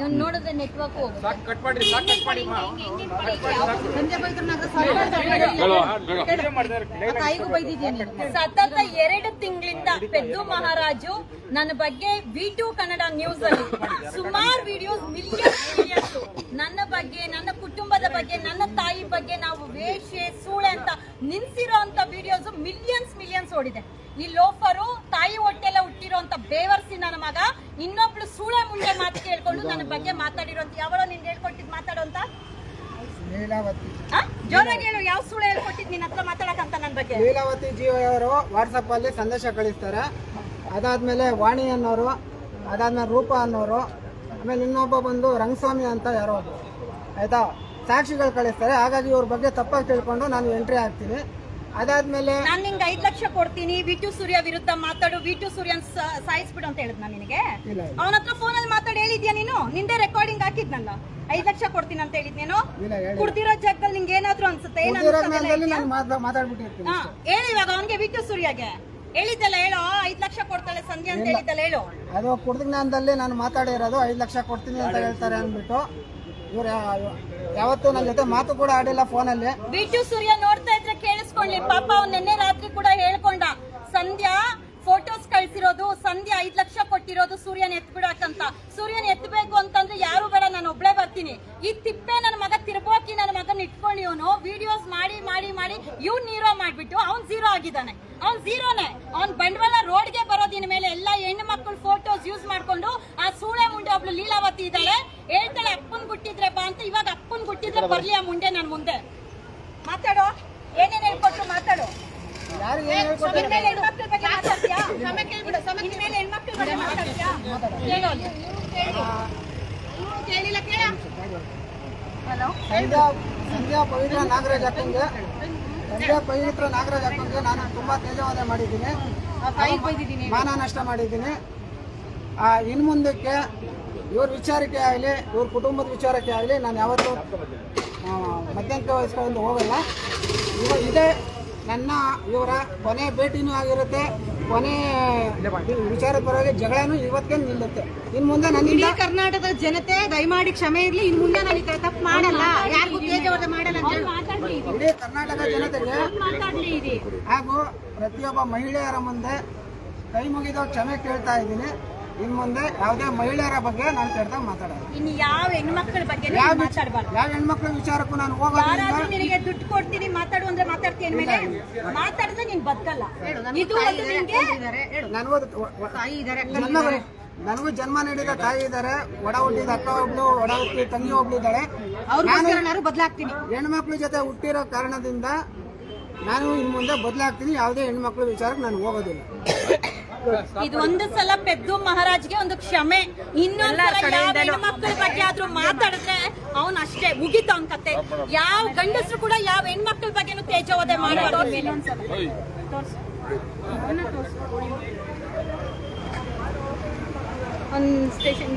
ಇವ್ನ್ ನೋಡಿದ್ರೆ ನೆಟ್ವರ್ಕ್ ಹೋಗುತ್ತೆ. ಸಾಕು ಕಟ್ ಮಾಡ್ರಿ ಸಾಕು ಕಟ್ ಮಾಡಿ ಮಾ. ಸತತ ಎರಡು ತಿಂಗಳಿಂದ ಪೆದ್ದು ಮಹಾರಾಜು ನನ್ನ ಬಗ್ಗೆ ವಿ ಟು ಕನ್ನಡ ನ್ಯೂಸ್ ಅಲ್ಲಿ. ಸುಮಾರು ವಿಡಿಯೋಸ್ ಮಿಲಿಯನ್ಸ್ ಮಿಲಿಯನ್ಸ್ ನನ್ನ ಬಗ್ಗೆ ನನ್ನ ಕುಟುಂಬದ ಬಗ್ಗೆ ನನ್ನ ತಾಯಿ ಬಗ್ಗೆ ನಾವು ವೇಷೆ ಸೂಳೆ ಅಂತ ನಿನ್ಸಿರೋ ಅಂತ ವಿಡಿಯೋಸ್ ಮಿಲಿಯನ್ಸ್ ಮಿಲಿಯನ್ಸ್ ಓಡಿದೆ. ಈ ಲೋಫರು ತಾಯಿ ಹೊಟ್ಟೆಲ್ಲ ಹುಟ್ಟಿರೋಂತ ಬೇವರ್ಸಿ ನನ್ನ ಮಗ. ಇನ್ನೊಬ್ಳು ಸೂಳೆ ಮುಂದೆ ಮಾತು ಕೇಳ್ಕೊಂಡು ನನ್ನ ಬಗ್ಗೆ ಮಾತಾಡಿರೋಂತ ಯಾವಳೋ ನಿನ್ ಹೇಳ್ಕೊಟ್ಟಿದ್ ಮಾತಾಡೋ ಅಂತ ಲೀಲಾವತಿ. ಆ? ಜೋರಾಗಿ ಹೇಳು ಯಾವ ಸುಳ್ಳು ಹೇಳ್ಕೊಟ್ಟಿದ್ ಹತ್ರ ಮಾತಾಡಕಂತ ನನ್ನ ಬಗ್ಗೆ? ಲೀಲಾವತಿ ಜಿಯೋ ಅವರು ವಾಟ್ಸಪ್ ಅಲ್ಲಿ ಸಂದೇಶ ಕಳಿಸ್ತಾರೆ. ಅದಾದ್ಮೇಲೆ ವಾಣಿ ಅನ್ನೋರು ಅದಾದ್ಮೇಲೆ ರೂಪ ಅನ್ನೋರು ಆಮೇಲೆ ಇನ್ನೊಬ್ಬ ಬಂದು ರಂಗಸ್ವಾಮಿ ಅಂತ ಯಾರೋ ಒಬ್ಬರು ಆಯ್ತಾ? ಸಾಕ್ಷಿಗಳು ಕಳಿಸ್ತಾರೆ. ಹಾಗಾಗಿ ಇವ್ರ ಬಗ್ಗೆ ತಪ್ಪಾಗಿ ತಿಳ್ಕೊಂಡು ನಾನು ಎಂಟ್ರಿ ಆಗ್ತೀನಿ. ಅದಾದ್ಮೇಲೆ ನಾನು ನಿಂಗೆ ಐದ್ ಲಕ್ಷ ಕೊಡ್ತೀನಿ ವಿಟು ಸೂರ್ಯ ವಿರುದ್ಧ ಮಾತಾಡು ವಿಟು ಸೂರ್ಯನ್ ಸ- ಸಾಯಿಸ್ಬಿಡು ಅಂತ ಹೇಳಿದ್ ನಾನು ನಿನಗೆ? ಇಲ್ಲ ಅವನ ಹತ್ರ ಫೋನ್ ಅಲ್ಲಿ ಮಾತಾಡಿ ಹೇಳಿದ್ಯಾ ನೀನು? ನಿಂದೆ ರೆಕಾರ್ಡಿಂಗ್ ಹಾಕಿದ್ನಲ್ಲ. ಐದ್ ಲಕ್ಷ ಕೊಡ್ತೀನಿ ಅಂತ ಹೇಳಿದ್ ನೀನು? ಹೇಳಿ ಕುಡ್ದಿರೋ ಜಾಗದಲ್ಲಿ ನಿಂಗೆ ಏನಾದ್ರು ಅನ್ಸುತ್ತೆ? ಏನ್ ಕುಡ್ದಿರೋ ಅನ್ಸುತ್ತೆ ಅದೆಲ್ಲ ಮೇಲದಲ್ಲಿ ಇದ್ಯಾ? ನಾನು ಮಾತಾ ಮಾತಾಡ್ಬಿಟ್ಟಿರ್ತೀನಿ ಹಾ ಹೇಳು ಇವಾಗ ಅವನ್ಗೆ ವಿಟು ಸೂರ್ಯಗೆ. ಹೇಳಿದ್ದಲ್ಲ ಹೇಳು ಐದ್ ಲಕ್ಷ ಕೊಡ್ತಾಳೆ ಸಂಧ್ಯಾ ಅಂತ ಹೇಳಿದ್ದಲ್ಲ ಹೇಳು. ಅದು ಕುಡ್ದ ಜ್ಞಾನದಲ್ಲಿ ನಾನು ಮಾತಾಡಿರೋದು ಐದು ಲಕ್ಷ ಕೊಡ್ತೀನಿ ಅಂತ ಹೇಳ್ತಾರೆ ಅಂದ್ಬಿಟ್ಟು ಇವ್ರು ಯಾವತ್ತೂ ನನ್ನ ಜೊತೆ ಮಾತು ಕೂಡ ಆಡಿಲ್ಲ ಫೋನಲ್ಲಿ. ಬಿಟ್ಟು ಸೂರ್ಯ ನೋಡ್ತಾ ಇದ್ರೆ ಕೇಳಿಸ್ಕೊಳ್ಳಿ. ಪಾಪ ಅವ್ನ ನಿನ್ನೆ ರಾತ್ರಿ ಕೂಡ ಹೇಳ್ಕೊಂಡ, ಸಂಧ್ಯಾ ಫೋಟೋಸ್ ಕಳ್ಸಿರೋದು, ಸಂಧ್ಯಾ ಐದ್ ಲಕ್ಷ ಕೊಟ್ಟಿರೋದು ಸೂರ್ಯನ ಎತ್ಬಿಡಕ್ಕಂತ ಸೂರ್ಯನ ಎತ್ತಬೇಕು ಅಂತಂದ್ರೆ ಯಾರು ಬೇಡ, ನಾನು ಒಬ್ಳೆ ಬರ್ತೀನಿ. ಈ ತಿಪ್ಪೆ ನನ್ನ ಮಗ ತಿರ್ಬೋಕಿ ನನ್ನ ಮಗನ್ ಇಟ್ಕೊಂಡು ಅವನು. ವಿಡಿಯೋಸ್ ಮಾಡಿ ಮಾಡಿ ಮಾಡಿ ಇವ್ನ್ ನೀರೋ ಮಾಡಿಬಿಟ್ಟು ಅವ್ನು ಝೀರೋ ಆಗಿದ್ದಾನೆ. ಅವ್ನ್ ಝೀರೋನೆ ಅವ್ನ್ ಬಂಡವಾಳ ರೋಡ್ಗೆ ಬರೋದಿನ ಮೇಲೆ ಎಲ್ಲ ಹೆಣ್ಣು ಮಕ್ಕಳು ಫೋಟೋಸ್ ಯೂಸ್ ಮಾಡ್ಕೊಂಡು ಆ ಸೂಳೆ ಮುಂಡೆ ಒಬ್ಳು ಲೀಲಾವತಿ ಇದ್ದಾಳೆ ಹೇಳ್ತಾಳೆ ಅಪ್ಪನ್ ಗುಟ್ಟಿದ್ರೆ ಬಾ ಅಂತ. ಇವಾಗ ಅಪ್ಪನ್ ಗುಟ್ಟಿದ್ರೆ ಬರ್ಲಿ ಆ ಮುಂಡೆ ನನ್ ಮುಂದೆ. ಮಾತಾಡೋ? ಏನೇನ್ ಹೇಳ್ಕೊಟ್ರು ಮಾತಾಡು? ಹೆಣ್ಮಕ್ಳು ಸಂಧ್ಯಾ ಸಂಧ್ಯಾ ಪವಿತ್ರ ನಾಗರಾಜ್ ಅಕ್ಕಂಗೆ. ಸಂಧ್ಯಾ ಪವಿತ್ರ ನಾಗರಾಜ್ ಅಕ್ಕಂಗೆ ನಾನು ತುಂಬಾ ತೇಜವಾದ ಮಾಡಿದ್ದೀನಿ. ಮಾನ ನಷ್ಟ ಮಾಡಿದ್ದೀನಿ. ಆ, ಇನ್ನು ಮುಂದಕ್ಕೆ ಇವ್ರ ವಿಚಾರಕ್ಕೆ ಆಗಲಿ ಇವ್ರ ಕುಟುಂಬದ ವಿಚಾರಕ್ಕೆ ಆಗಲಿ ನಾನು ಯಾವತ್ತೂ ಮಧ್ಯಂತರ ವಹಿಸ್ಕೊಂಡು ಹೋಗಲ್ಲ. ಇವ ಇದೇ ನನ್ನ ಇವರ ಕೊನೆ ಭೇಟಿನೂ ಆಗಿರುತ್ತೆ. ಕೊನೆ ವಿಚಾರ ಪರವಾಗಿ ಜಗಳನೂ ಇವತ್ತೇ ನಿಲ್ಲುತ್ತೆ. ಇನ್ ಮುಂದೆ ನನ್ನಿಂದ ಕರ್ನಾಟಕದ ಜನತೆ ದಯಮಾಡಿ ಕ್ಷಮೆ ಇರಲಿ. ಇನ್ ಮುಂದೆ ನಾನು ಈ ತರ ತಪ್ಪು ಮಾಡಲ್ಲ. ಯಾರಿಗೂ ಮಾಡಲ್ಲ ಇಡೀ ಕರ್ನಾಟಕ ಜನತೆಗೆ ಹಾಗೂ ಪ್ರತಿಯೊಬ್ಬ ಮಹಿಳೆಯರ ಮುಂದೆ ಕೈ ಮುಗಿದ ಕ್ಷಮೆ ಕೇಳ್ತಾ ಇದ್ದೀನಿ. ಇನ್ನು ಮುಂದೆ ಯಾವುದೇ ಮಹಿಳೆಯರ ಬಗ್ಗೆ ನಾನು ಕೇಳ್ತಾ ಮಾತಾಡೋದು. ಇನ್ನು ಯಾವ ಹೆಣ್ಮಕ್ಳ ಬಗ್ಗೆ ಯಾವ ಮಾತಾಡಬಾರ್ದು. ಯಾವ ಹೆಣ್ಮಕ್ಳ ವಿಚಾರಕ್ಕೂ ನಾನು ಯಾರಾದ್ರೂ ನಿನಗೆ ದುಡ್ಡು ಕೊಡ್ತೀನಿ ಮಾತಾಡು ಅಂದ್ರೆ ಮಾತಾಡ್ತೀನಿ ಮೇಲೆ ಮಾತಾಡಿದ್ರೆ ನೀನ್ ಬದುಕಲ್ಲ. ಇದು ಒಂದು ನಿನ್ಗೆ ತಾಯಿ ಇದಾರೆ ಜನ್ಮ ನನಗೂ ಜನ್ಮ ನೀಡಿದ ತಾಯಿ ಇದ್ದಾರೆ ಒಡ ಹುಟ್ಟಿದ ಅಕ್ಕ ಒಬ್ಳು ಒಡ ಹುಟ್ಟಿದ ತಂಗಿ ಒಬ್ಳು ಇದ್ದಾಳೆ. ಅವ್ರಿಗೋಸ್ಕರ ನಾನು ಬದಲಾಗ್ತೀನಿ. ಹೆಣ್ಮಕ್ಳ ಜೊತೆ ಹುಟ್ಟಿರೋ ಕಾರಣದಿಂದ ನಾನು ಇನ್ನು ಮುಂದೆ ಬದಲಾಗ್ತೀನಿ ಯಾವುದೇ ಹೆಣ್ಮಕ್ಳ ವಿಚಾರಕ್ಕೆ ನಾನು ಹೋಗೋದಿಲ್ಲ. ಇದು ಒಂದು ಸಲ ಪೆದ್ದು ಮಹಾರಾಜ್ಗೆ ಒಂದು ಕ್ಷಮೆ. ಇನ್ನೊಂದು ಮಕ್ಕಳ ಹೆಣ್ಮಕ್ಳ ಬಗ್ಗೆ ಆದ್ರೂ ಮಾತಾಡಿದ್ರೆ ಅವನ್ ಅಷ್ಟೇ ಮುಗಿತ ಅವನ್ ಕತೆ. ಯಾವ ಗಂಡಸರು ಕೂಡ ಯಾವ ಹೆಣ್ಮಕ್ಳ ಬಗ್ಗೆನೂ ತೇಜೋವಧೆ ಒಂದ್ ಸ್ಟೇಷನ್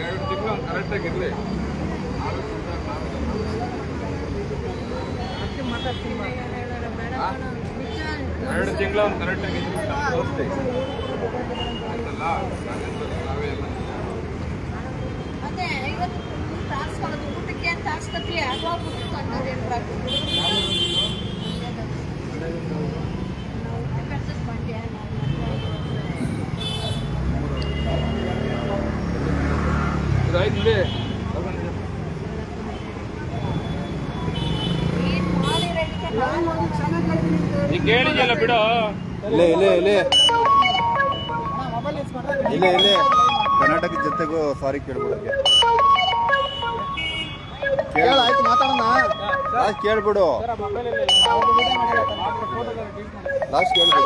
ಎರಡು ತಿಂಗಳು ಕರೆಕ್ಟಾಗಿ ಇರಲಿ ಎರಡು ತಿಂಗಳ ಒಂದು ಕರೆಕ್ಟಾಗಿ ಆಯ್ತಲ್ಲ? ನಾವೇ ಅದೇ ಊಟಕ್ಕೆ ಅಂತ ಅನ್ನೋದೇನು ಆಯ್ತು ಇಲ್ಲಿ ಈಗ ಹೇಳಿದ್ಯಲ್ಲ ಬಿಡು. ಇಲ್ಲೇ ಇಲ್ಲೇ ಇಲ್ಲೇ. ಇಲ್ಲೇ ಇಲ್ಲೇ. ಕರ್ನಾಟಕ ಜನತೆಗೂ ಸಾರಿ ಕೇಳ್ಬಿಡಕ್ಕೆ. ಕೇಳ. ಆಯ್ತು ಮಾತಾಡೋಣ. ಲಾಸ್ಟ್ ಕೇಳ್ಬಿಡು. ಲಾಸ್ಟ್ ಕೇಳ್ಬಿಡು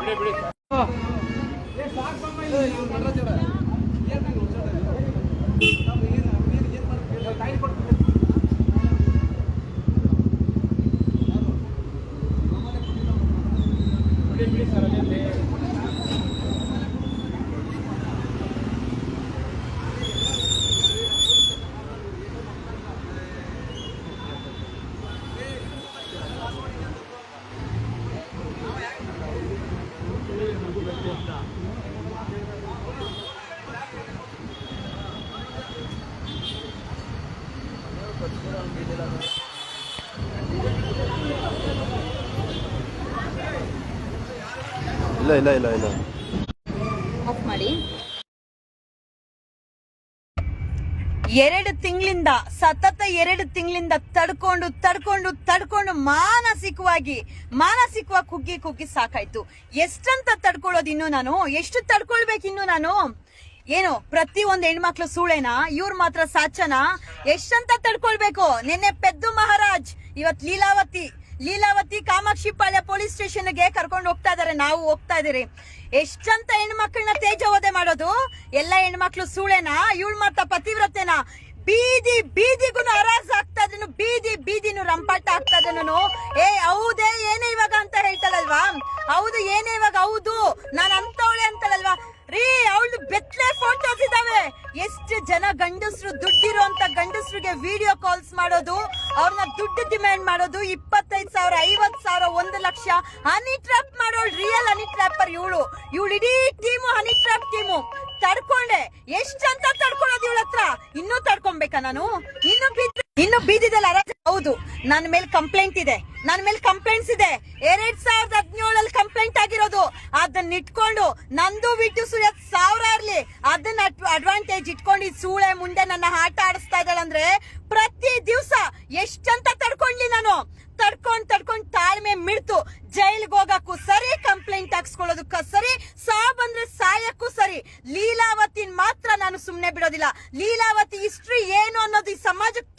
ಬಿಡಿ ಬಿಡಿ ¿Qué es eso? ಇಲ್ಲ ಇಲ್ಲ ಇಲ್ಲ ಎರಡು ತಿಂಗಳಿಂದ, ಸತತ ಎರಡು ತಿಂಗಳಿಂದ ತಡ್ಕೊಂಡು ತಡ್ಕೊಂಡು ತಡ್ಕೊಂಡು ಮಾನಸಿಕವಾಗಿ ಮಾನಸಿಕವಾಗಿ ಕುಗ್ಗಿ ಕುಗ್ಗಿ ಸಾಕಾಯ್ತು. ಎಷ್ಟಂತ ತಡ್ಕೊಳ್ಳೋದು ಇನ್ನು ನಾನು? ಎಷ್ಟು ತಡ್ಕೊಳ್ಬೇಕು ಇನ್ನು ನಾನು? ಏನು, ಪ್ರತಿ ಒಂದು ಹೆಣ್ಮಕ್ಳು ಸೂಳೆನಾ ಇವ್ರು ಮಾತ್ರ ಸಾಚನಾ ಎಷ್ಟಂತ ತಡ್ಕೊಳ್ಬೇಕು? ನಿನ್ನೆ ಪೆದ್ದು ಮಹಾರಾಜ್, ಇವತ್ ಲೀಲಾವತಿ. ಲೀಲಾವತಿ ಕಾಮಾಕ್ಷಿ ಪಾಳ್ಯ ಪೊಲೀಸ್ ಸ್ಟೇಷನ್ಗೆ ಕರ್ಕೊಂಡು ಹೋಗ್ತಾ ಇದಾರೆ ನಾವು ಹೋಗ್ತಾ ಇದೀರಿ ಎಷ್ಟಂತ ಹೆಣ್ಮಕ್ಳನ್ನ ತೇಜವಧೆ ಮಾಡೋದು? ಎಲ್ಲ ಹೆಣ್ಮಕ್ಳು ಸೂಳೆನಾ ಇವಳು ಮಾತ್ರ ಪತಿವ್ರತೆನಾ? ಬೀದಿ, ಬೀದಿಗೂ ಅರಾಜ್ ಆಗ್ತಾ ಇದನ್ನು ಬೀದಿ, ಬೀದಿನೂ ರಂಪಾಟ ಆಗ್ತಾ ಇದನ್ನು ಏ, ಹೌದೇ, ಏನೇ ಇವಾಗ ಅಂತ ಹೇಳ್ತಾಳಲ್ವಾ? ಹೌದು, ಏನೇ ಇವಾಗ, ಹೌದು, ನಾನು ಅಂತವಳೆ ಅಂತಳಲ್ವಾ? ರೀ, ಅವಳು ಬೆತ್ತಲೆ ಫೋಟೋಸ್ ಇದಾವೆ. ಎಷ್ಟು ಜನ ಗಂಡಸರು ದುಡ್ಡಿರೋ ಅಂತ ಗಂಡಸರಿಗೆ ವಿಡಿಯೋ ಕಾಲ್ಸ್ ಮಾಡೋದು, ಅವ್ರನ್ನ ದುಡ್ಡು ಡಿಮ್ಯಾಂಡ್ ಮಾಡೋದು, ಇಪ್ಪತ್ತೈದು ಸಾವಿರ ಐವತ್ ಸಾವಿರ, ಒಂದು ಲಕ್ಷ ಹನಿ ಟ್ರಾಪ್ ಮಾಡೋಳು ರಿಯಲ್ ಹನಿ ಟ್ರಾಪರ್ ಇವಳು. ಇವಳು ಇಡೀ ಟೀಮು ಹನಿ ಟ್ರಾಪ್ ಟೀಮು ತಡ್ಕೊಂಡೆ. ಎಷ್ಟಂತ ತಡ್ಕೊಳ್ಳೋದು ಇವಳ ಹತ್ರ ಇನ್ನೂ ತಡ್ಕೊಬೇಕಾ ನಾನು? ಇನ್ನು ಬೀದಿ ಇನ್ನು ಬೀದಿದಲ್ಲಿ ನನ್ನ ಮೇಲೆ ಕಂಪ್ಲೇಂಟ್ ಇದೆ. ನನ್ನ ಮೇಲೆ ಕಂಪ್ಲೇಂಟ್ಸ್ ಇದೆ. ಎರಡ್ ಸಾವಿರದ ಹದಿನೇಳಲ್ಲಿ ಕಂಪ್ಲೇಂಟ್ ಆಗಿರೋದು. ಅದನ್ನ ಇಟ್ಕೊಂಡು ನಂದು ವಿಟ್ಟು ಸುಳ್ಯ ಸಾವಿರ ಇರ್ಲಿ. ಅದನ್ನ ಅಡ್ವಾಂಟೇಜ್ ಇಟ್ಕೊಂಡು ಸೂಳೆ ಮುಂದೆ ನನ್ನ ಆಟ ಆಡಿಸ್ತಾ ಇದ್ದಾಳಂದ್ರೆ ಪ್ರತಿ ದಿವಸ ಎಷ್ಟಂತ ತಡ್ಕೊಂಡ್ಲಿ ನಾನು. ತಡ್ಕೊಂಡ್ ತಡ್ಕೊಂಡ್ ತಾಳ್ಮೆ ಮಿಡ್ತು ಜೈಲ್ಗೆ ಹೋಗಕ್ಕೂ ಸರಿ ಕಂಪ್ಲೇಂಟ್ ಹಾಕ್ಸ್ಕೊಳ್ಳೋದಕ್ಕ ಸರಿ ಸಾ ಬಂದ್ರೆ ಸಾಯಕ್ಕೂ ಸರಿ. ಲೀಲಾವತಿನ್ ಮಾತ್ರ ನಾನು ಸುಮ್ನೆ ಬಿಡೋದಿಲ್ಲ. ಲೀಲಾವತಿ ಹಿಸ್ಟ್ರಿ ಏನು ಅನ್ನೋದು ಈ ಸಮಾಜಕ್ಕೆ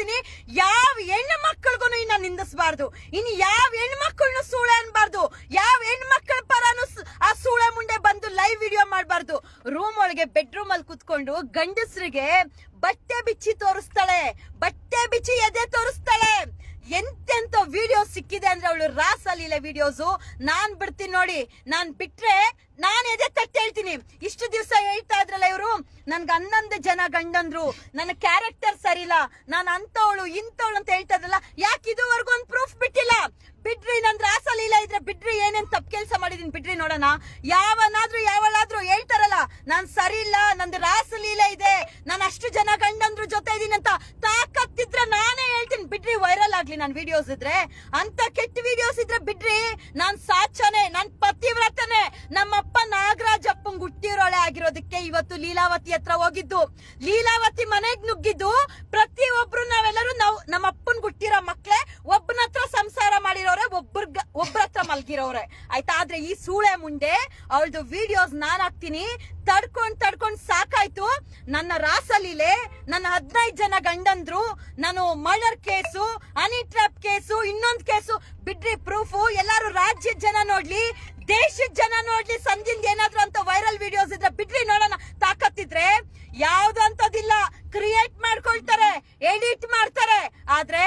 ತೋರಿಸ್ತೀನಿ. ಯಾವ ಹೆಣ್ಣು ಮಕ್ಕಳಿಗೂ ಇನ್ನ ನಿಂದಿಸಬಾರ್ದು. ಇನ್ನು ಯಾವ ಹೆಣ್ಮಕ್ಳನ್ನು ಸೂಳೆ ಅನ್ಬಾರ್ದು. ಯಾವ ಹೆಣ್ಮಕ್ಳ ಪರನು ಸ್- ಆ ಸೂಳೆ ಮುಂಡೆ ಬಂದು ಲೈವ್ ವಿಡಿಯೋ ಮಾಡಬಾರ್ದು. ರೂಮ್ ಒಳಗೆ ಬೆಡ್ರೂಮ್ ಅಲ್ಲಿ ಕುತ್ಕೊಂಡು ಗಂಡಸರಿಗೆ ಬಟ್ಟೆ ಬಿಚ್ಚಿ ತೋರಿಸ್ತಾಳೆ. ಬಟ್ಟೆ ಬಿಚ್ಚಿ ಎದೆ ತೋರಿಸ್ತಾಳೆ. ಎಂತೆಂತ ವಿಡಿಯೋ ಸಿಕ್ಕಿದೆ ಅಂದ್ರೆ ಅವಳು ರಾಸಲೀಲೆ ವಿಡಿಯೋಸ್ ನಾನ್ ಬಿಡ್ತೀನಿ ನೋಡಿ. ನಾನ್ ಬಿಟ್ರೆ ನಾನ್ ಎದೆ ತಟ್ಟಿ ಹೇಳ್ತೀನಿ. ಇಷ್ಟು ದಿವಸ ಹೇಳ್ತಾ ಇದ್ರಲ್ಲ ಇವರು? ನನ್ಗೆ ಹನ್ನೊಂದು ಜನ ಗಂಡಂದ್ರು. ನನ್ನ ಕ್ಯಾರೆಕ್ಟರ್ ಸರಿಲ್ಲ ನಾನು ಅಂತವಳು ಇಂತವಳು ಅಂತ ಹೇಳ್ತಾ ಇದ್ರಲ್ಲ, ಯಾಕೆ ಇದುವರೆಗೂ ಒಂದು ಪ್ರೂಫ್ ಬಿಟ್ಟಿಲ್ಲ? ಬಿಡ್ರಿ ನನ್ ರಾಸಲೀಲ ಇದ್ರೆ ಬಿಡ್ರಿ, ಏನೇನ್ ತಪ್ಪು ಕೆಲಸ ಮಾಡಿದೀನಿ ಬಿಡ್ರಿ ನೋಡೋಣ. ಯಾವನಾದ್ರೂ, ಯಾವಳಾದ್ರೂ ಹೇಳ್ತಾರಲ್ಲ, ನಾನು ಸರಿ ಇಲ್ಲ, ನಂದು ರಾಸಲೀಲೆ ಇದೆ, ನಾನು ಅಷ್ಟು ಜನ ಗಂಡಂದ್ರು ಜೊತೆ ಇದೀನಿ ಅಂತ ತಾಕತ್ತಿದ್ರೆ ನಾನೇ ಹೇಳ್ತೀನಿ. ಬಿಡ್ರಿ ವೈರಲ್ ಆಗ್ಲಿ ನಾನು ವಿಡಿಯೋಸ್ ಇದ್ರೆ. ಅಂತ ಕೆಟ್ಟ ವಿಡಿಯೋಸ್ ಇದ್ರೆ ಬಿಡ್ರಿ. ನಾನ್ ಸಾಚನೆ ನನ್ನ ಪತಿವ್ರತನೆ. ನಮ್ಮಪ್ಪ ನಾಗರಾಜ್ ನಾಗರಾಜಪ್ಪನ್ ಹುಟ್ಟಿರೋಳೆ ಆಗಿರೋದಕ್ಕೆ ಇವತ್ತು ಲೀಲಾವತಿ ಹತ್ರ ಹೋಗಿದ್ದು. ಲೀಲಾವತಿ ಮನೆಗ್ ನುಗ್ಗಿದ್ದು ಪ್ರತಿ ಒಬ್ರು ನಾವೆಲ್ಲರೂ ನಾವು ನಮ್ಮ ಅಪ್ಪನ್ ಹುಟ್ಟಿರೋ ಮಕ್ಳೆ ಒಬ್ಬನ ಹತ್ರ ಸಂಸಾರ ಮಾಡಿರೋರೆ, ಒಬ್ಬರ್ ಒಬ್ಬರ ಹತ್ರ ಮಲ್ಗಿರೋರೆ. ಆಯ್ತಾ? ಆದ್ರೆ ಈ ಸೂಳೆ ಮುಂಡೆ, ಅವಳದು ವಿಡಿಯೋಸ್ ನಾನ್ ಹಾಕ್ತೀನಿ. ತಡ್ಕೊಂಡ್ ತಡ್ಕೊಂಡ್ ಸಾಕಾಯ್ತು. ನನ್ನ ರಾಸಲೀಲೆ ನನ್ನ ಹದಿನೈದು ಜನ ಗಂಡಂದ್ರು, ನಾನು murder case honey trap case, ಇನ್ನೊಂದ್ ಕೇಸು. ಬಿಡ್ರಿ ಪ್ರೂಫು ಎಲ್ಲಾರು ರಾಜ್ಯದ ಜನ ನೋಡ್ಲಿ. ದೇಶದ ಜನ ನೋಡ್ಲಿ, ಸಂಜಿಂದ ಏನಾದ್ರು ಅಂತ ವೈರಲ್ ವಿಡಿಯೋಸ್ ಇದ್ರೆ ಬಿಡ್ರಿ ನೋಡೋಣ. ತಾಕತ್ತಿದ್ರೆ ಯಾವ್ದು ಅಂತದಿಲ್ಲ. ಕ್ರಿಯೇಟ್ ಮಾಡ್ಕೊಳ್ತಾರೆ ಎಡಿಟ್ ಮಾಡ್ತಾರೆ. ಆದ್ರೆ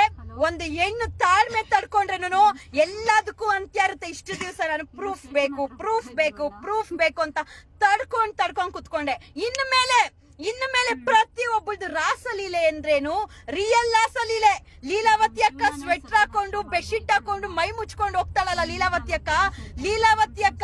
ಒಂದು ಹೆಣ್ಣು ತಾಳ್ಮೆ ತಡ್ಕೊಂಡ್ರೇನು ಎಲ್ಲದಕ್ಕೂ ಅಂತ್ಯ ಇರುತ್ತೆ. ಇಷ್ಟು ದಿವಸ ನಾನು ಪ್ರೂಫ್ ಬೇಕು ಪ್ರೂಫ್ ಬೇಕು ಪ್ರೂಫ್ ಬೇಕು ಅಂತ ತಡ್ಕೊಂಡ್ ತಡ್ಕೊಂಡ್ ಕುತ್ಕೊಂಡೆ. ಇನ್ನು ಮೇಲೆ ಇನ್ನು ಮೇಲೆ ಪ್ರತಿ ಒಬ್ಬಳದು ರಾಸಲೀಲೆ ಅಂದ್ರೇನು? ರಿಯಲ್ ರಾಸಲೀಲೆ ಲೀಲಾವತಿ ಅಕ್ಕ ಸ್ವೆಟರ್ ಹಾಕೊಂಡು ಬೆಡ್ಶೀಟ್ ಹಾಕೊಂಡು ಮೈ ಮುಚ್ಕೊಂಡು ಹೋಗ್ತಾಳಲ್ಲ ಲೀಲಾವತಿ ಅಕ್ಕ ಲೀಲಾವತಿ ಅಕ್ಕ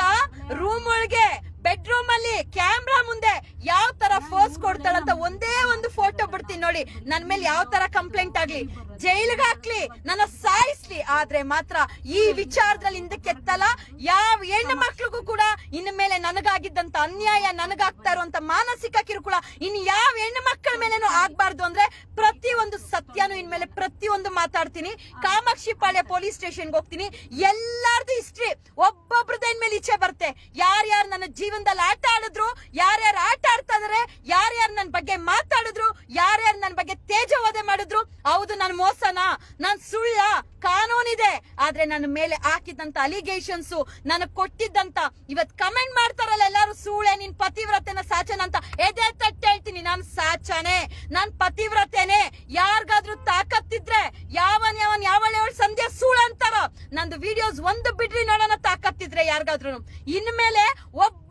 ರೂಮ್ ಒಳಗೆ ಬೆಡ್ರೂಮ್ ಅಲ್ಲಿ ಕ್ಯಾಮ್ರಾ ಮುಂದೆ ಯಾವ ತರ ಫೋರ್ಸ್ ಕೊಡ್ತಾಳಂತ ಒಂದೇ ಒಂದು ಫೋಟೋ ಬಿಡ್ತೀನಿ ನೋಡಿ. ನನ್ ಮೇಲೆ ಯಾವ ತರ ಕಂಪ್ಲೇಂಟ್ ಆಗ್ಲಿ. ಜೈಲ್ಗೆ ಹಾಕ್ಲಿ. ನನ್ನ ಸಾಯಿಸ್ಲಿ. ಆದ್ರೆ ಮಾತ್ರ ಈ ವಿಚಾರದಲ್ಲಿ ಹಿಂದಕ್ಕೆ ಎತ್ತಲ್ಲ ಯಾವ ಹೆಣ್ಣು ಮಕ್ಳಿಗೂ ಕೂಡ ಇನ್ನು ಮೇಲೆ ನನಗಾಗಿದ್ದಂತ ಅನ್ಯಾಯ ನನಗಾಗ್ತಾ ಇರುವಂತ ಮಾನಸಿಕ ಕಿರುಕುಳ ಇನ್ ಯಾವ ಹೆಣ್ಣು ಮಕ್ಕಳ ಮೇಲೇನು ಆಗ್ಬಾರ್ದು ಅಂದ್ರೆ ಪ್ರತಿ ಪ್ರತಿ ಒಂದು ಸತ್ಯನು ಇನ್ಮೇಲೆ ಪ್ರತಿಯೊಂದು ಮಾತಾಡ್ತೀನಿ. ಕಾಮಾಕ್ಷಿ ಪಾಳ್ಯ ಪೊಲೀಸ್ ಸ್ಟೇಷನ್ಗೆ ಹೋಗ್ತೀನಿ. ಎಲ್ಲಾರ್ದು ಹಿಸ್ಟ್ರಿ ಒಬ್ಬೊಬ್ರದ್ದು ಇನ್ಮೇಲೆ ಈಚೆ ಬರುತ್ತೆ. ಯಾರ್ಯಾರು ನನ್ನ ಜೀವನದಲ್ಲಿ ಆಟ ಆಡಿದ್ರು, ಯಾರ್ಯಾರು ಆಟ ಆಡ್ತಾ ಇದಾರೆ, ಯಾರ್ಯಾರು ನನ್ನ ಬಗ್ಗೆ ಮಾತಾಡಿದ್ರು, ಯಾರ್ಯಾರು ನನ್ನ ಬಗ್ಗೆ ತೇಜವಧೆ ಮಾಡಿದ್ರು, ಹೌದು, ನಾನು ಮೋಸನಾ, ನಾನ್ ಸುಳ್ಳ, ಕಾನೂನಿದೆ. ಆದ್ರೆ ನನ್ನ ಮೇಲೆ ಹಾಕಿದಂತ ಅಲಿಗೇಷನ್ಸ್ ನನಗೆ ಕೊಟ್ಟಿದ್ದಂತ, ಇವತ್ ಕಮೆಂಟ್ ಮಾಡ್ತಾರಲ್ಲ ಎಲ್ಲಾರು, ಸೂಳೆ, ನಿನ್ ಪತಿವ್ರತೆನ ಸಾಚನ ಅಂತ. ಎದೆ ತಟ್ಟೆ ಹೇಳ್ತೀನಿ, ನಾನು ಸಾಚನೆ, ನಾನ್ ಪತಿವ್ರತೆನೆ. ಯಾರ್ಗಾದ್ರೂ ತಾಕತ್ತಿದ್ರೆ, ಯಾವನ್ ಯಾವನ್, ಯಾವಳ ಸಂಧ್ಯ ಸೂಳೆ ಅಂತಾರ, ನಂದು ವಿಡಿಯೋಸ್ ಒಂದು ಬಿಡ್ರಿ ನೋಡೋಣ ತಾಕತ್ತಿದ್ರೆ ಯಾರಿಗಾದ್ರೂ ಇನ್ಮೇಲೆ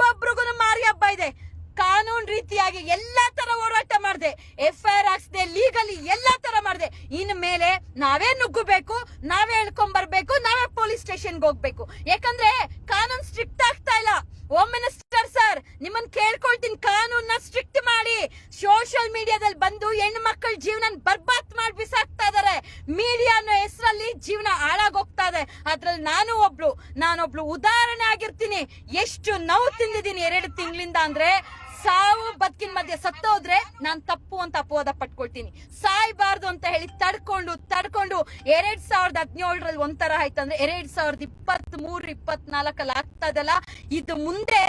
ಒಬ್ಬೊಬ್ರಿಗೂ ಮಾರಿ ಹಬ್ಬ ಇದೆ. ಕಾನೂನ್ ರೀತಿಯಾಗಿ ಎಲ್ಲಾ ತರ ಹೋರಾಟ ಮಾಡಿದೆ. ಎಫ್ ಐ ಆರ್ ಹಾಕ್ಸ್ದೆ ಲೀಗಲಿ ಎಲ್ಲಾ ತರ ಮಾಡಿದೆ. ಇನ್ ಮೇಲೆ ನಾವೇ ನುಗ್ಗಬೇಕು, ನಾವೇ ಹೇಳ್ಕೊಂಡ್ ಬರ್ಬೇಕು ನಾವೇ ಪೊಲೀಸ್ ಸ್ಟೇಷನ್ಗೆ ಹೋಗ್ಬೇಕು. ಯಾಕಂದ್ರೆ ಕಾನೂನು ಸ್ಟ್ರಿಕ್ಟ್ ಆಗ್ತಾ ಇಲ್ಲ. ಹೋಮ್ ಮಿನಿಸ್ಟರ್ ಸರ್ ನಿಮ್ಮನ್ನ ಕೇಳ್ಕೊಳ್ತೀನಿ ಕಾನೂನ್ನ ಸ್ಟ್ರಿಕ್ಟ್ ಮಾಡಿ ಸೋಷಿಯಲ್ ಮೀಡಿಯಾದಲ್ಲಿ ಬಂದು ಹೆಣ್ಣು ಮಕ್ಕಳ ಜೀವನ ಬರ್ಬಾದ್ ಮಾಡಿ ಬಿಸಾಕ್ತಾ ಇದಾರೆ ಮೀಡಿಯಾ ಅನ್ನೋ ಹೆಸರಲ್ಲಿ ಜೀವನ ಹಾಳಾಗೋಗ್ತಾ ಇದೆ ಅದ್ರಲ್ಲಿ ನಾನು ಒಬ್ಳು ನಾನೊಬ್ಳು ಉದಾಹರಣೆ ಆಗಿರ್ತೀನಿ ಎಷ್ಟು ನೋವು ತಿಂದಿದ್ದೀನಿ ಎರಡು ಅಂದ್ರೆ ಸಾವು ಬದುಕಿನ ಮಧ್ಯೆ ಸತ್ತೋದ್ರೆ ನಾನು ತಪ್ಪು ಅಂತ ಅಪವಾದ ಪಟ್ಕೊಳ್ತೀನಿ. ಸಾಯ್ಬಾರ್ದು ಅಂತ ಹೇಳಿ ತಡ್ಕೊಂಡು ತಡ್ಕೊಂಡು ಎರಡ್ ಸಾವಿರದ ಹದಿನೇಳರಲ್ಲಿ ಒಂಥರ ಆಯ್ತಂದ್ರೆ ಎರಡ್ ಸಾವಿರದ ಇಪ್ಪತ್ತ್ ಮೂರು ಇಪ್ಪತ್ನಾಲ್ಕಲ್ಲಿ ಆಗ್ತದಲ್ಲ ಇದು ಮುಂದೆ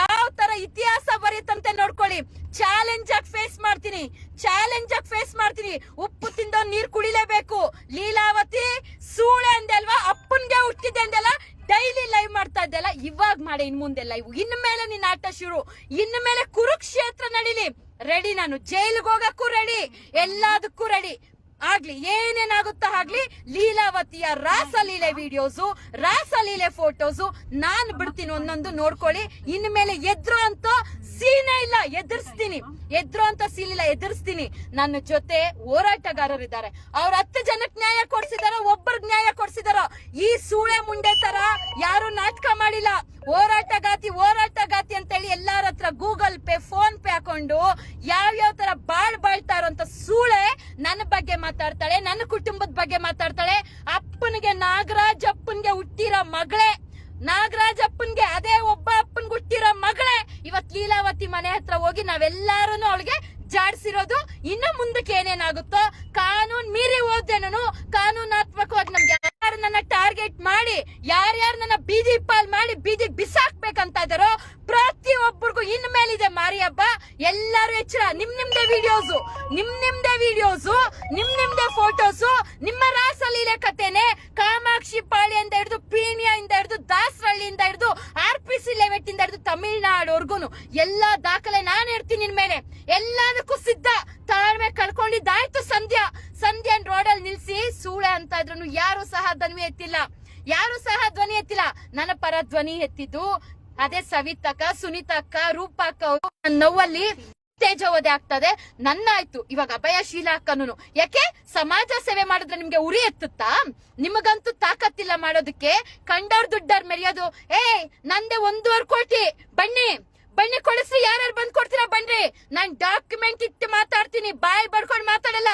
ಯಾವ ತರ ಇತಿಹಾಸ ಬರೆಯುತ್ತಂತೆ ನೋಡ್ಕೊಳ್ಳಿ. ಚಾಲೆಂಜ್ ಆಗಿ ಫೇಸ್ ಮಾಡ್ತೀನಿ. ಚಾಲೆಂಜ್ ಆಗಿ ಫೇಸ್ ಮಾಡ್ತೀನಿ. ಉಪ್ಪು ತಿಂದ ನೀರ್ ಕುಡಿಲೇಬೇಕು. ಲೀಲಾವತಿ ಸೂಳೆ ಅಂದೆ ಅಲ್ವಾ? ಅಪ್ಪನ್ಗೆ ಹುಟ್ಟಿದೆ ಅಂದೆಲ್ಲ ಡೈಲಿ ಲೈವ್ ಮಾಡ್ತಾ ಇದ್ದಲ್ಲ, ಇವಾಗ ಮಾಡಿ ಇನ್ ಮುಂದೆ ಲೈವ್. ಇನ್ ಮೇಲೆ ನಿನ್ನ ಆಟ ಶುರು. ಇನ್ ಮೇಲೆ ಕುರುಕ್ಷೇತ್ರ ನಡೀಲಿ. ರೆಡಿ ನಾನು. ಜೈಲಿಗೆ ಹೋಗಕ್ಕೂ ರೆಡಿ ಎಲ್ಲದಕ್ಕೂ ರೆಡಿ ಆಗ್ಲಿ, ಏನೇನಾಗುತ್ತಾ ಆಗ್ಲಿ, ಲೀಲಾವತಿಯ ರಾಸಲೀಲೆ ವಿಡಿಯೋಸು ರಾಸಲೀಲೆ ಫೋಟೋಸು ನಾನು ಬಿಡ್ತೀನಿ ಒಂದೊಂದು ನೋಡ್ಕೊಳ್ಳಿ. ಇನ್ಮೇಲೆ ಎದ್ರು ಅಂತ ಸೀನೇ ಇಲ್ಲ, ಎದುರಿಸ್ತೀನಿ. ಎದ್ರು ಅಂತ ಸೀನ್ ಇಲ್ಲ, ಎದುರಿಸ್ತೀನಿ. ನನ್ನ ಜೊತೆ ಹೋರಾಟಗಾರರಿದ್ದಾರೆ. ಅವ್ರ ಹತ್ತು ಜನಕ್ಕೆ ನ್ಯಾಯ ಕೊಡ್ಸಿದಾರೋ, ಒಬ್ಬರಿಗೆ ನ್ಯಾಯ ಕೊಡ್ಸಿದಾರೋ. ಈ ಸೂಳೆ ಮುಂಡೆ ತರ ಯಾರು ನಾಟಕ ಮಾಡಿಲ್ಲ. ಹೋರಾಟಗಾತಿ ಹೋರಾಟಗಾತಿ ಅಂತ ಹೇಳಿ ಎಲ್ಲಾರ ಹತ್ರ ಗೂಗಲ್ ಪೇ, ಫೋನ್ ಪೇ ಹಾಕೊಂಡು ಯಾವ ಯಾವ ತರ ಬಾಳ್ ಬಾಳ್ತಾರೋ ಅಂತ ಸೂಳೆ ನನ್ನ ಬಗ್ಗೆ ಮಾತಾಡ್ತಾಳೆ ನನ್ನ ಕುಟುಂಬದ ಬಗ್ಗೆ ಮಾತಾಡ್ತಾಳೆ. ಅಪ್ಪನಿಗೆ ನಾಗರಾಜ್ ಅಪ್ಪನ್ಗೆ ಹುಟ್ಟಿರೋ ಮಗಳೇ ನಾಗರಾಜ್ ಅಪ್ಪನ್ಗೆ ಅದೇ ಒಬ್ಬ ಅಪ್ಪನ್ ಗುಟ್ಟಿರೋ ಮಗಳೇ. ಇವತ್ ಲೀಲಾವತಿ ಮನೆ ಹತ್ರ ಹೋಗಿ ನಾವೆಲ್ಲಾರು ಅವಳಿಗೆ ಜಾಡ್ಸಿರೋದು. ಇನ್ನು ಮುಂದಕ್ಕೆ ಏನೇನಾಗುತ್ತೋ ಕಾನೂನ್ ಮೀರಿ ಹೋದೆ ನಾನು. ಕಾನೂನಾತ್ಮಕವಾಗಿ ನಮ್ಗೆ ಯಾರು ನನ್ನ ಟಾರ್ಗೆಟ್ ಮಾಡಿ, ಯಾರ್ಯಾರು ನನ್ನ ಬೀದಿ ಪಾಲ್ ಮಾಡಿ ಬೀದಿ ಬಿಸಾಕ್ಬೇಕಂತ ಇದಾರೋ ಒಬ್ಬರಿಗೂ ಇನ್ ಮೇಲಿದೆ ಮಾರಿ ಹಬ್ಬ ಎಲ್ಲಾರು ಎಚ್ಚರ. ನಿಮ್ ನಿಮ್ದೇ ವಿಡಿಯೋಸ್ ನಿಮ್ ನಿಮ್ದೇ ವಿಡಿಯೋಸ್ ನಿಮ್ ನಿಮ್ದೇ ಫೋಟೋಸ್ ನಿಮ್ಮ ರಾಸಲೀಲೆ ಕಥೆನೆ ಕಾಮಾಕ್ಷಿ ಪಾಳ್ಯದಿಂದ ಹಿಡಿದು ಪೀಣ್ಯಿಂದ ಹಿಡಿದು ದಾಸರಳ್ಳಿಯಿಂದ ಹಿಡಿದು ಆರ್ ಪಿ ಸಿ ಲೆವೆಟ್ ಇಂದ ಹಿಡಿದು ತಮಿಳ್ನಾಡುವರ್ಗುನು ಎಲ್ಲಾ ದಾಖಲೆ ನಾನು ಇರ್ತೀನಿ ನಿನ್ ಮೇಲೆ ಎಲ್ಲದಕ್ಕೂ ಸಿದ್ಧ. ತಾಳ್ಮೆ ಕಳ್ಕೊಂಡಿದ್ದಾಯ್ತು ಸಂಧ್ಯಾ. ಸಂಧ್ಯಾ ರೋಡಲ್ಲಿ ನಿಲ್ಸಿ ಸೂಳೆ ಅಂತ ಇದ್ರು ಯಾರು ಸಹ ಧ್ವನಿ ಎತ್ತಿಲ್ಲ. ಯಾರು ಸಹ ಧ್ವನಿ ಎತ್ತಿಲ್ಲ. ನನ್ನ ಪರ ಧ್ವನಿ ಎತ್ತಿದ್ದು ಅದೇ ಸವಿತಕ್ಕ, ಸುನೀತಕ್ಕ, ರೂಪಕ್ಕ ರೂಪ ನನ್ನ ನೋವಲ್ಲಿ ತೇಜೋವಧೆ ಆಗ್ತದೆ. ನನ್ನ ಆಯ್ತು ಇವಾಗ ಅಭಯಶೀಲ ಅಕ್ಕನು ಯಾಕೆ? ಸಮಾಜ ಸೇವೆ ಮಾಡಿದ್ರೆ ನಿಮ್ಗೆ ಉರಿ ಎತ್ತುತ್ತಾ? ನಿಮಗಂತೂ ತಾಕತ್ತಿಲ್ಲ ಮಾಡೋದಕ್ಕೆ? ಕಂಡವ್ರ ದುಡ್ಡರ್ ಮೆರೆಯೋದು. ಏ ನಂದೆ ಒಂದೂವರೆ ಕೋಟಿ. ಬನ್ನಿ. ಬನ್ನಿ ಕೊಡಿಸ್ರಿ. ಯಾರು ಬಂದ್ ಕೊಡ್ತೀರಾ ಬನ್ರಿ. ನಾನ್ ಡಾಕ್ಯುಮೆಂಟ್ ಇಟ್ಟು ಮಾತಾಡ್ತೀನಿ. ಬಾಯ್ ಬಡ್ಕೊಂಡ್ ಮಾತಾಡಲ್ಲ.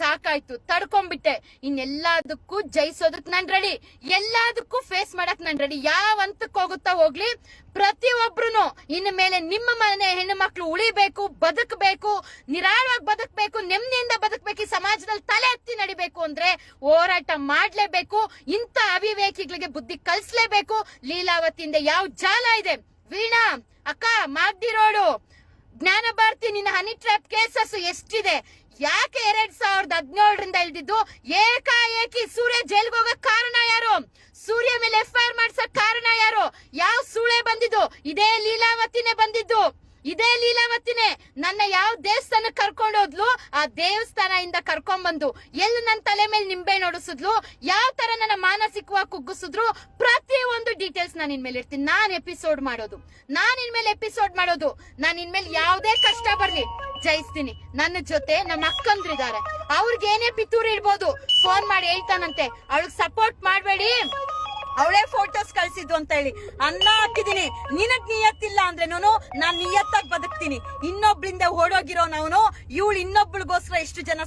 ಸಾಕಾಯ್ತು, ತಡ್ಕೊಂಡ್ಬಿಟ್ಟೆ. ಇನ್ನೆಲ್ಲದಕ್ಕೂ ಜಯಿಸೋದಕ್ ನಾನ್ ರೆಡಿ ಎಲ್ಲದಕ್ಕೂ ಫೇಸ್ ಮಾಡಕ್ ನಾನ್ ರೆಡಿ ಯಾವ ಹಂತಕ್ ಹೋಗುತ್ತಾ ಹೋಗ್ಲಿ? ಪ್ರತಿ ಒಬ್ರುನು ಇನ್ನು ಮೇಲೆ ನಿಮ್ಮ ಮನೆ ಹೆಣ್ಣು ಮಕ್ಳು ಉಳಿಬೇಕು, ಬದುಕಬೇಕು, ನಿರಾಳವಾಗಿ ಬದುಕಬೇಕು, ನೆಮ್ಮದಿಯಿಂದ ಬದುಕಬೇಕು, ಈ ಸಮಾಜದಲ್ಲಿ ತಲೆ ಎತ್ತಿ ನಡಿಬೇಕು ಅಂದ್ರೆ ಹೋರಾಟ ಮಾಡ್ಲೇಬೇಕು, ಇಂಥ ಅವಿವೇಕಿಗಳಿಗೆ ಬುದ್ಧಿ ಕಲಿಸ್ಲೇಬೇಕು. ಲೀಲಾವತಿಯಿಂದ ಯಾವ ಜಾಲ ಇದೆ? ವೀಣಾ, ಅಕ್ಕ ಮಾಗ್ದಿರೋಡು ಜ್ಞಾನ ಭಾರತಿ, ನಿನ್ನ ಹನಿ ಟ್ರ್ಯಾಪ್ ಕೇಸಸ್ ಎಷ್ಟಿದೆ? ಯಾಕೆ ಎರಡ್ ಸಾವಿರದ ಹದಿನೇಳರಿಂದ ಇಲ್ದಿದ್ದು ಏಕಾಏಕಿ ಸೂರ್ಯ ಜೈಲ್ಗೆ ಹೋಗಕ್ ಕಾರಣ ಯಾರು? ಸೂರ್ಯ ಮೇಲೆ ಎಫ್ ಐ ಮಾಡ್ಸಕ್ ಕಾರಣ ಯಾರು? ಯಾವ ಸೂಳೆ ಬಂದಿದ್ದು? ಇದೇ ಲೀಲಾವತಿನೇ ಬಂದಿದ್ದು. ಇದೇ ಲೀಲಾವತಿನೇ ನನ್ನ ಯಾವ ದೇವಸ್ಥಾನಕ್ಕೆ ಕರ್ಕೊಂಡು ಹೋದ್ಲು, ಆ ದೇವಸ್ಥಾನ ಇಂದ ಕರ್ಕೊಂಡ್ ಬಂದು ಎಲ್ಲಿ ನನ್ನ ತಲೆ ಮೇಲೆ ನಿಂಬೆ ನೋಡಿಸಿದ್ಲು, ಯಾವ ತರ ನನ್ನ ಮಾನಸಿಕವಾಗಿ ಕುಗ್ಗಿಸಿದ್ರು ಪ್ರತಿ ಒಂದು ಡೀಟೇಲ್ಸ್ ನಾನು ಇನ್ಮೇಲೆ ಇರ್ತೀನಿ ನಾನ್ ಎಪಿಸೋಡ್ ಮಾಡೋದು. ನಾನ್ ಇನ್ಮೇಲೆ ಎಪಿಸೋಡ್ ಮಾಡೋದು. ನಾನ್ ಇನ್ಮೇಲೆ ಯಾವ್ದೇ ಕಷ್ಟ ಬರ್ಲಿ, ಜಯಿಸ್ತೀನಿ. ನನ್ನ ಜೊತೆ ನಮ್ಮ ಅಕ್ಕಂದ್ರಿದ್ದಾರೆ ಅವ್ರಿಗೆ ಏನೇ ಪಿತೂರಿ ಇರ್ಬೋದು ಫೋನ್ ಮಾಡಿ ಹೇಳ್ತಾನಂತೆ. ಅವಳಿಗೆ ಸಪೋರ್ಟ್ ಮಾಡ್ಬೇಡಿ. ಅವಳೇ ಫೋಟೋಸ್ ಕಳ್ಸಿದ್ದು ಅಂತ ಹೇಳಿ ಅನ್ನ ಹಾಕಿದೀನಿ. ನಿನಗ್ ನಿಯತ್ತಿಲ್ಲ ಅಂದ್ರೆ ನಾನು, ನಾನ್ ನಿಯತ್ತಾಗಿ ಬದುಕ್ತೀನಿ. ಇನ್ನೊಬ್ಳಿಂದ ಓಡೋಗಿರೋ ನಾವು ಇವಳು ಇನ್ನೊಬ್ಳಿಗೋಸ್ಕರ ಎಷ್ಟು ಜನ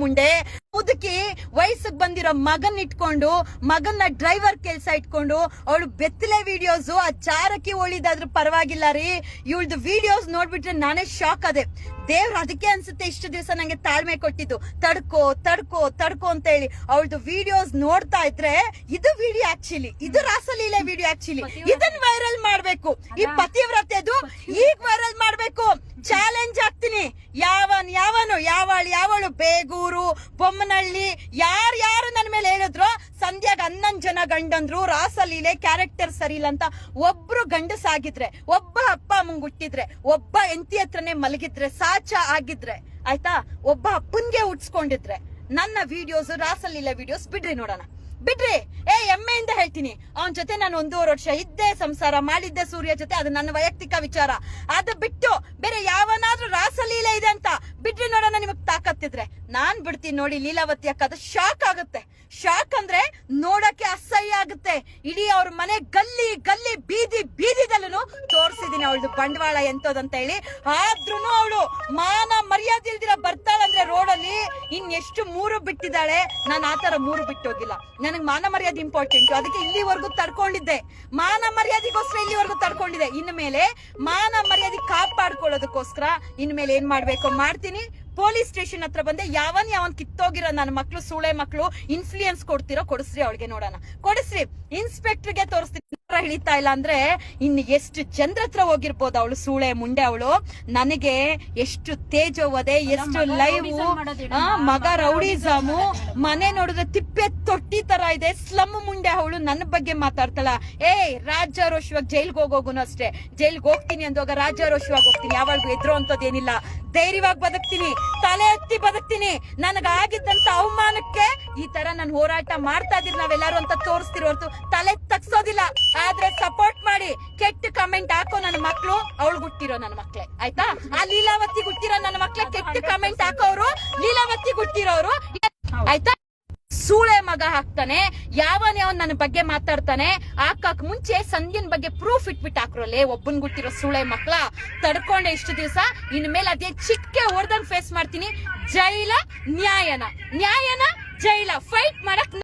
ಮುಂಡೆ ಮುದುಕಿ ವಯಸ್ಸಿಗೆ ಬಂದಿರೋ ಮಗನ್ ಇಟ್ಕೊಂಡು, ಮಗನ್ನ ಡ್ರೈವರ್ ಕೆಲ್ಸ ಇಟ್ಕೊಂಡು, ಅವಳು ಬೆತ್ತಲೆ ವಿಡಿಯೋಸ್ ಆ ಚಾರಕಿ ಒಳಿದಾದ್ರೂ ಪರವಾಗಿಲ್ಲ ರೀ. ಇವಳ್ದು ವಿಡಿಯೋಸ್ ನೋಡ್ಬಿಟ್ರೆ ನಾನೇ ಶಾಕ್ ಅದೇ ದೇವ್ರ ಅದಕ್ಕೆ ಅನ್ಸುತ್ತೆ ಇಷ್ಟು ದಿವಸ ನಂಗೆ ತಾಳ್ಮೆ ಕೊಟ್ಟಿದ್ದು. ತಡ್ಕೋ ತಡ್ಕೋ ತಡ್ಕೋ ಅಂತ ಹೇಳಿ ಅವಳ್ದು ವಿಡಿಯೋಸ್ ನೋಡ್ತಾ ಇದ್ರೆ ಇದು ವಿಡಿಯೋ ಆಕ್ಚುಲಿ ಇದು ರಾಸಲೀಲೆ ವಿಡಿಯೋ ಆಕ್ಚುಲಿ ಇದನ್ನ ವೈರಲ್ ಮಾಡ್ಬೇಕು. ಈ ಪತಿವ್ರತೆದು ಈಗ ವೈರಲ್ ಮಾಡ್ಬೇಕು. ಚಾಲೆಂಜ್ ಆಗ್ತೀನಿ ಯಾವನ್ ಯಾವನು? ಯಾವಳು ಯಾವಳು? ಬೇಗೂರು ಬೊಮ್ಮನಹಳ್ಳಿ ಯಾರು ಯಾರು ನನ್ನ ಮೇಲೆ ಹೇಳಿದ್ರು ಸಂಧ್ಯಾಗ ಹನ್ನೊಂದ್ ಜನ ಗಂಡಂದ್ರು ರಾಸಲೀಲೆ ಕ್ಯಾರೆಕ್ಟರ್ ಸರಿ ಇಲ್ಲ ಅಂತ ಒಬ್ರು ಗಂಡಸಾಗಿದ್ರೆ ಒಬ್ಬ ಅಪ್ಪ ಅಮ್ಮಂಗ್ ಹುಟ್ಟಿದ್ರೆ ಒಬ್ಬ ಎಂತಿ ಹತ್ರನೇ ಮಲಗಿದ್ರೆ ಸಾಚ ಆಗಿದ್ರೆ ಆಯ್ತಾ? ಒಬ್ಬ ಅಪ್ಪನ್ಗೆ ಉಟ್ಸ್ಕೊಂಡಿದ್ರೆ ನನ್ನ ವಿಡಿಯೋಸ್ ರಾಸಲೀಲೆ ವಿಡಿಯೋಸ್ ಬಿಡ್ರಿ ನೋಡೋಣ. ಬಿಡ್ರಿ. ಏ, ಎಮ್ಮೆಯಿಂದ ಹೇಳ್ತೀನಿ. ಅವನ ಜೊತೆ ನಾನು ಒಂದೂವರೆ ವರ್ಷ ಇದ್ದೆ, ಸಂಸಾರ ಮಾಡಿದ್ದೆ, ಸೂರ್ಯ ಜೊತೆ. ಅದು ನನ್ನ ವೈಯಕ್ತಿಕ ವಿಚಾರ. ಅದು ಬಿಟ್ಟು ಬೇರೆ ಯಾವನಾದ್ರೂ ರಾಸಲೀಲೆ ಇದೆ ಅಂತ ಬಿಡ್ರಿ ನೋಡೋಣ ನಿಮಗ್ ತಾಕತ್ತಿದ್ರೆ ನಾನ್ ಬಿಡ್ತೀನಿ ನೋಡಿ ಲೀಲಾವತಿ ಅಕ್ಕ, ಅದು ಶಾಕ್ ಆಗುತ್ತೆ. ಶಾಕ್ ಅಂದ್ರೆ ನೋಡಕ್ಕೆ ಅಸಹ್ಯ ಆಗುತ್ತೆ. ಇಡೀ ಅವ್ರ ಮನೆ ಗಲ್ಲಿ ಗಲ್ಲಿ ಬೀದಿ ಬೀದಿದಲ್ಲೂ ತೋರ್ಸಿದೀನಿ ಅವಳದು ಬಂಡವಾಳ ಎಂತದಂತ ಹೇಳಿ. ಆದ್ರೂ ಅವಳು ಮಾನ ಮರ್ಯಾದೆ ಇಲ್ದಿರ ಬರ್ತಾಳಂದ್ರೆ ರೋಡಲ್ಲಿ ಇನ್ನೆಷ್ಟು ಮೂರು ಬಿಟ್ಟಿದ್ದಾಳೆ. ನಾನು ಆತರ ಮೂರು ಬಿಟ್ಟೋಗಿಲ್ಲ. ನನಗ್ ಮಾನ ಮರ್ಯಾದೆ ಇಂಪಾರ್ಟೆಂಟ್ ಅದಕ್ಕೆ ಇಲ್ಲಿವರೆಗೂ ತಡ್ಕೊಂಡಿದ್ದೆ. ಮಾನ ಮರ್ಯಾದೆಗೋಸ್ಕರ ಇಲ್ಲಿವರೆಗೂ ತಡ್ಕೊಂಡಿದ್ದೆ. ಇನ್ಮೇಲೆ ಮೇಲೆ ಮಾನ ಮರ್ಯಾದೆ ಕಾಪಾಡ್ಕೊಳ್ಳೋದಕ್ಕೋಸ್ಕರ ಇನ್ಮೇಲೆ ಏನ್ ಮಾಡ್ಬೇಕು ಮಾಡ್ತೀನಿ. ಪೊಲೀಸ್ ಸ್ಟೇಷನ್ ಹತ್ರ ಬಂದೆ, ಯಾವನ್ ಯಾವನ್ ಕಿತ್ತೋಗಿರೋ ನನ್ನ ಮಕ್ಳು, ಸೂಳೆ ಮಕ್ಳು ಇನ್ಫ್ಲೂಯೆನ್ಸ್ ಕೊಡ್ತಿರೋ ಕೊಡಿಸ್ರಿ ಅವಳಿಗೆ ನೋಡೋಣ. ಕೊಡಿಸ್ರಿ ಇನ್ಸ್ಪೆಕ್ಟರ್ಗೆ ತೋರಿಸ್ತೀನಿ. ಹಿಡಿತಾ ಇಲ್ಲ ಅಂದ್ರೆ ಇನ್ನು ಎಷ್ಟು ಚಂದ್ರ ಹತ್ರ ಹೋಗಿರ್ಬೋದು ಅವಳು ಸೂಳೆ ಮುಂಡೆ ಅವಳು. ನನಗೆ ಎಷ್ಟು ತೇಜೋವದೆ ಎಷ್ಟು ಲೈವ್. ಮಗ ರೌಡಿಸಮು. ಮನೆ ನೋಡಿದ್ರೆ ತಿಪ್ಪೆ ತೊಟ್ಟಿ ತರ ಇದೆ ಸ್ಲಮ್ ಮುಂಡೆ ಅವಳು. ನನ್ನ ಬಗ್ಗೆ ಮಾತಾಡ್ತಾಳ. ಏ ರಾಜ್ಯಾರೋಷವಾಗಿ ಜೈಲ್ಗೆ ಹೋಗೋಗುನು ಅಷ್ಟೇ. ಜೈಲ್ಗೆ ಹೋಗ್ತೀನಿ ಅಂದಾಗ ರಾಜ್ಯಾರೋಷವಾಗಿ ಹೋಗ್ತೀನಿ. ಯಾವಾಗ್ಲೂ ಎದುರು ಅಂತದೇನಿಲ್ಲ ಧೈರ್ಯವಾಗಿ ಬದುಕ್ತೀನಿ. ತಲೆ ಎತ್ತಿ ಬದುಕ್ತೀನಿ. ನನಗಾಗಿದ್ದಂತ ಅವಮಾನಕ್ಕೆ ಈ ತರ ನಾನು ಹೋರಾಟ ಮಾಡ್ತಾ ಇದೀರಿ ನಾವೆಲ್ಲರೂ ಅಂತ ತೋರಿಸ್ತಿರೋ ತಲೆ ತಗ್ಸೋದಿಲ್ಲ. ಆದ್ರೆ ಸಪೋರ್ಟ್ ಮಾಡಿ. ಕೆಟ್ಟ ಕಮೆಂಟ್ ಹಾಕೋ ನನ್ನ ಮಕ್ಳು, ಅವಳು ಹುಟ್ಟಿರೋ ನನ್ನ ಮಕ್ಳೆ. ಆಯ್ತಾ? ಆ ಲೀಲಾವತಿ ಹುಟ್ಟಿರೋ ನನ್ನ ಮಕ್ಳೆ, ಕೆಟ್ಟ ಕಮೆಂಟ್ ಹಾಕೋರು, ಲೀಲಾವತಿ ಹುಟ್ಟಿರೋರು. ಆಯ್ತಾ? ಸೂಳೆ ಮಗ ಹಾಕ್ತಾನೆ, ಯಾವನೇ ಅವ್ನು ನನ್ನ ಬಗ್ಗೆ ಮಾತಾಡ್ತಾನೆ, ಹಾಕಕ್ ಮುಂಚೆ ಸಂಧ್ಯನ್ ಬಗ್ಗೆ ಪ್ರೂಫ್ ಇಟ್ಬಿಟ್ಟು ಹಾಕ್ರಲ್ಲೇ ಒಬ್ಬನ್ ಗುಟ್ಟಿರೋ ಸೂಳೆ ಮಕ್ಳ. ತಡ್ಕೊಂಡೆ ಇಷ್ಟು ದಿವಸ, ಇನ್ಮೇಲೆ ಅದೇ ಚಿಕ್ಕ ಹೊಡೆದಂಗ್ ಫೇಸ್ ಮಾಡ್ತೀನಿ. ಜೈಲ ನ್ಯಾಯನ ನ್ಯಾಯನ ಜೈಲ. ಫೈಟ್ ಮಾಡಕ್